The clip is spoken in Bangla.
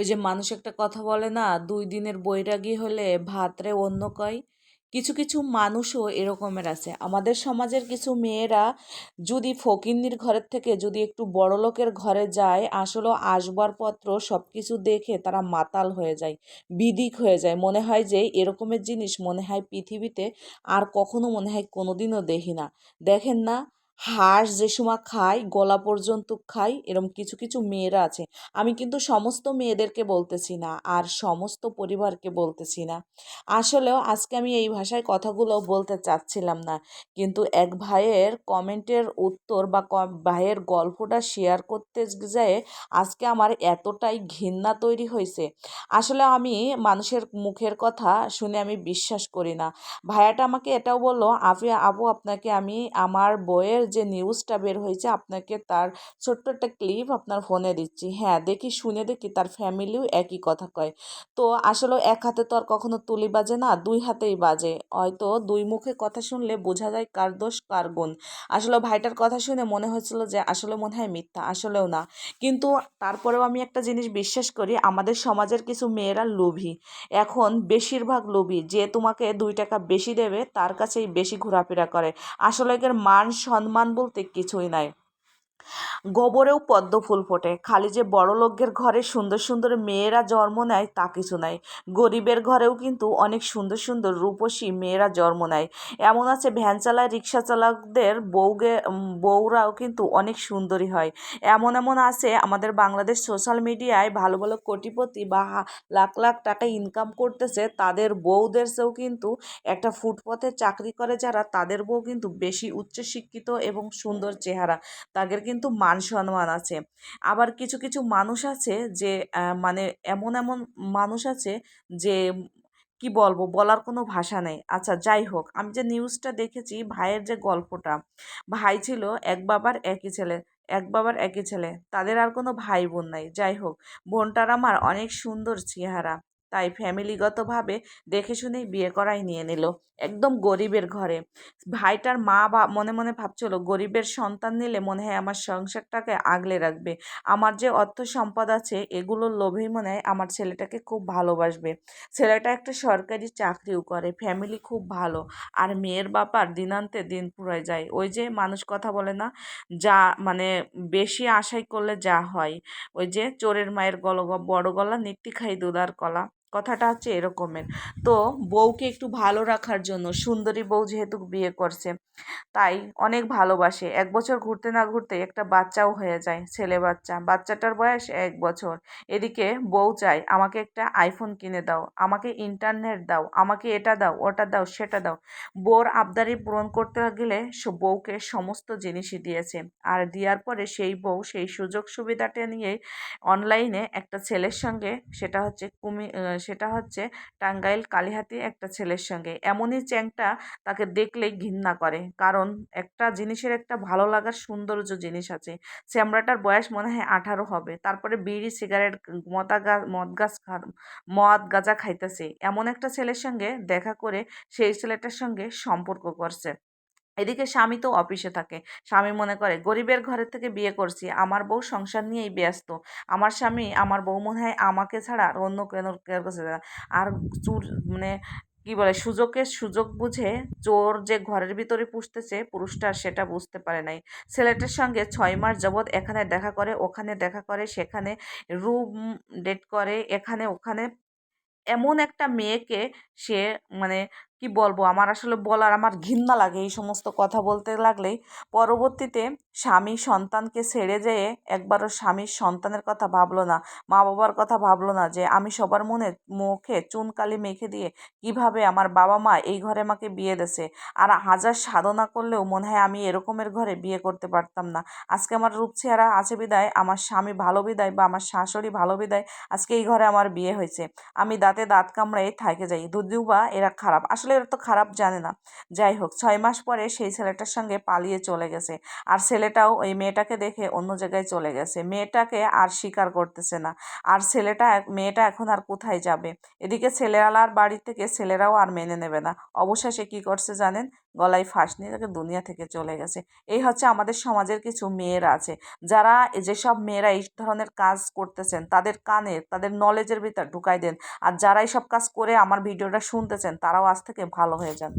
ওই যে মানুষ একটা কথা বলে না, দুই দিনের বৈরাগী হলে ভাতরে অন্য কয়? কিছু কিছু মানুষও এরকমের আছে। আমাদের সমাজের কিছু মেয়েরা যদি ফকিন্নির ঘরের থেকে যদি একটু বড় লোকের ঘরে যায়, আসলে আসবাবপত্র সব কিছু দেখে তারা মাতাল হয়ে যায়, বিদিক হয়ে যায়। মনে হয় যে এরকমের জিনিস মনে হয় পৃথিবীতে আর কখনো মনে হয় কোনোদিনও দেখি না। দেখেন না হাঁস যে সময় খায়, গলা পর্যন্ত খায় এরকম কিছু কিছু মেয়েরা আছে। আমি কিন্তু সমস্ত মেয়েদেরকে বলতেছি না আর সমস্ত পরিবারকে বলতেছি না। আসলেও আজকে আমি এই ভাষায় কথাগুলো বলতে চাচ্ছিলাম না। কিন্তু এক ভাইয়ের কমেন্টের উত্তর বা ভাইয়ের গল্পটা শেয়ার করতে যেয়ে আজকে আমার এতটাই ঘৃণা তৈরি হয়েছে। আসলে আমি মানুষের মুখের কথা শুনে আমি বিশ্বাস করি না। ভাইয়াটা আমাকে এটাও বলল আপু, আপনাকে আমি আমার বইয়ের যে নিউজটা বের হয়েছে, আপনাকে তার ছোট্ট একটা ক্লিপ আপনার ফোনে দিচ্ছি। হ্যাঁ দেখি, শুনে দেখি তার ফ্যামিলিও একই কথা কয়। তো আসলে এক হাতে তো আর কখনো তুলি বাজে না, দুই হাতেই বাজে। হয়তো দুই মুখে কথা শুনলে বোঝা যায় কার দোষ, কার গুণ। আসলে ভাইটার কথা শুনে মনে হয়েছিল যে আসলে মনে হয় মিথ্যা, আসলেও না। কিন্তু তারপরেও আমি একটা জিনিস বিশ্বাস করি, আমাদের সমাজের কিছু মেয়েরা লোভী। এখন বেশিরভাগ লোভী, যে তোমাকে দুই টাকা বেশি দেবে, তার কাছেই বেশি ঘোরাফেরা করে। আসলে এর মান সম্মান বলতে কিছুই নাই। গোবরেও পদ্ম ফুল ফোটে। খালি যে বড় লোকের ঘরে সুন্দর সুন্দর মেয়েরা জন্ম নেয় তা কিছু নাই। গরিবের ঘরেও কিন্তু অনেক সুন্দর সুন্দর রূপসী মেয়েরা জন্ম নেয়। এমন আছে, ভ্যান চালায়, রিক্সা চালকদের বউগে বউরাও কিন্তু অনেক সুন্দরী হয়। এমন এমন আছে, আমাদের বাংলাদেশ সোশ্যাল মিডিয়ায় ভালো ভালো কোটিপতি বা লাখ লাখ টাকা ইনকাম করতেছে, তাদের বউদের চেয়েও কিন্তু একটা ফুটপথে চাকরি করে যারা, তাদের বউ কিন্তু বেশি উচ্চশিক্ষিত এবং সুন্দর চেহারা। তাদের কিন্তু মান সম্মান আছে। আবার কিছু কিছু মানুষ আছে যে মানে এমন এমন মানুষ আছে যে, কি বলব, বলার কোনো ভাষা নেই। আচ্ছা যাই হোক, আমি যে নিউজটা দেখেছি, ভাইয়ের যে গল্পটা, ভাই ছিল এক বাবার একই ছেলে, এক বাবার একই ছেলে, তাদের আর কোনো ভাই বোন নাই। যাই হোক, বোনটার আমার অনেক সুন্দর চেহারা, তাই ফ্যামিলিগতভাবে দেখে শুনেই বিয়ে করাই নিয়ে নিল। একদম গরিবের ঘরে। ভাইটার মা বা, মনে মনে ভাবছিল গরিবের সন্তান নিলে মনে হয় আমার সংসারটাকে আগলে রাখবে। আমার যে অর্থ সম্পদ আছে, এগুলোর লোভেই মনে হয় আমার ছেলেটাকে খুব ভালোবাসবে। ছেলেটা একটা সরকারি চাকরিও করে, ফ্যামিলি খুব ভালো, আর মেয়ের বাপার দিনান্তে দিন ফুরায় যায়। ওই যে মানুষ কথা বলে না, যা মানে বেশি আশাই করলে যা হয়। ওই যে চোরের মায়ের গল বড় গলা নিত্যি খাই দুধার কলা। কথাটা হচ্ছে এরকমের। তো বউকে একটু ভালো রাখার জন্য, সুন্দরী বউ যেহেতু বিয়ে করছে, তাই অনেক ভালোবাসে। এক বছর ঘুরতে না ঘুরতে একটা বাচ্চাও হয়ে যায়, ছেলে বাচ্চা। বাচ্চাটার বয়স এক বছর। এদিকে বউ চায়, আমাকে একটা আইফোন কিনে দাও, আমাকে ইন্টারনেট দাও, আমাকে এটা দাও, ওটা দাও, সেটা দাও। বউর আবদারি পূরণ করতে গেলে বউকে সমস্ত জিনিসই দিয়েছে। আর দেওয়ার পরে সেই বউ সেই সুযোগ সুবিধাটা নিয়ে অনলাইনে একটা ছেলের সঙ্গে, সেটা হচ্ছে কুমি সেটা হচ্ছে টাঙ্গাইল কালিহাতি একটা ছেলের সঙ্গে। এমনই চ্যাংটা তাকে দেখলেই ঘৃণা করে। কারণ একটা জিনিসের একটা ভালো লাগার সৌন্দর্য জিনিস আছে। শ্যামড়াটার বয়স মনে হয় আঠারো হবে। তারপরে বিড়ি, সিগারেট, মদা গা, মদ গাছ মদ গাঁজা খাইতেছে। এমন একটা ছেলের সঙ্গে দেখা করে সেই ছেলেটার সঙ্গে সম্পর্ক করছে। এদিকে স্বামী তো অফিসে থাকে। স্বামী মনে করে, গরিবের ঘরের থেকে বিয়ে করছি, আমার বউ সংসার নিয়েই ব্যস্ত। আমার স্বামী, আমার বউ মনে হয় আমাকে ছাড়া আর অন্য কেন কাছে আর চুর মানে কি বলে, সুযোগের সুযোগ বুঝে চোর যে ঘরের ভিতরে পুষতেছে, পুরুষটা সেটা বুঝতে পারে নাই। ছেলেটার সঙ্গে ছয় মাস যাবৎ এখানে দেখা করে, ওখানে দেখা করে, সেখানে রুম ডেট করে, এখানে ওখানে। এমন একটা মেয়েকে সে মানে কি বলব? আমার আসলে বলার আমার ঘৃণা লাগে এই সমস্ত কথা বলতে লাগলেই। পরবর্তীতে স্বামী সন্তানকে ছেড়ে যেয়ে একবারও স্বামীর সন্তানের কথা ভাবলো না মা বাবার কথা ভাবলো না যে, আমি সবার মনে, মুখে চুনকালি মেখে দিয়ে কীভাবে আমার বাবা মা এই ঘরে আমাকে বিয়ে দেছে আর হাজার সাধনা করলেও মনে হয় আমি এরকমের ঘরে বিয়ে করতে পারতাম না। আজকে আমার রূপ চেহারা আছে বিদায়, আমার স্বামী ভালো বিদায় বা আমার শাশুড়ি ভালো বিদায়, আজকে এই ঘরে আমার বিয়ে হয়েছে। আমি দাঁতে দাঁত কামড়াই থাকে যাই। যদিও বা, এরা খারাপ। আসলে আসলে এরা তো খারাপ জানে না। যাই হোক, ছয় মাস পরে সেই ছেলেটার সঙ্গে পালিয়ে চলে গেছে। আর ছেলেটাও ওই মেয়েটাকে দেখে অন্য জায়গায় চলে গেছে। মেয়েটাকে আর স্বীকার করতেছে না। আর ছেলেটা মেয়েটা এখন আর কোথায় যাবে? এদিকে ছেলেওয়ালার বাড়ি থেকে ছেলেরাও আর মেনে নেবে না। অবশেষে কী করছে জানেন? গলায় ফাঁস নিয়ে তাকে দুনিয়া থেকে চলে গেছে। এই হচ্ছে আমাদের সমাজের কিছু মেয়েরা আছে। যারা যেসব মেয়েরা এই ধরনের কাজ করতেছেন, তাদের কানে, তাদের নলেজের ভিতর ঢুকাই দেন। আর যারা এইসব কাজ করে আমার ভিডিওটা শুনতেছেন, তারাও আজ থেকে ভালো হয়ে যান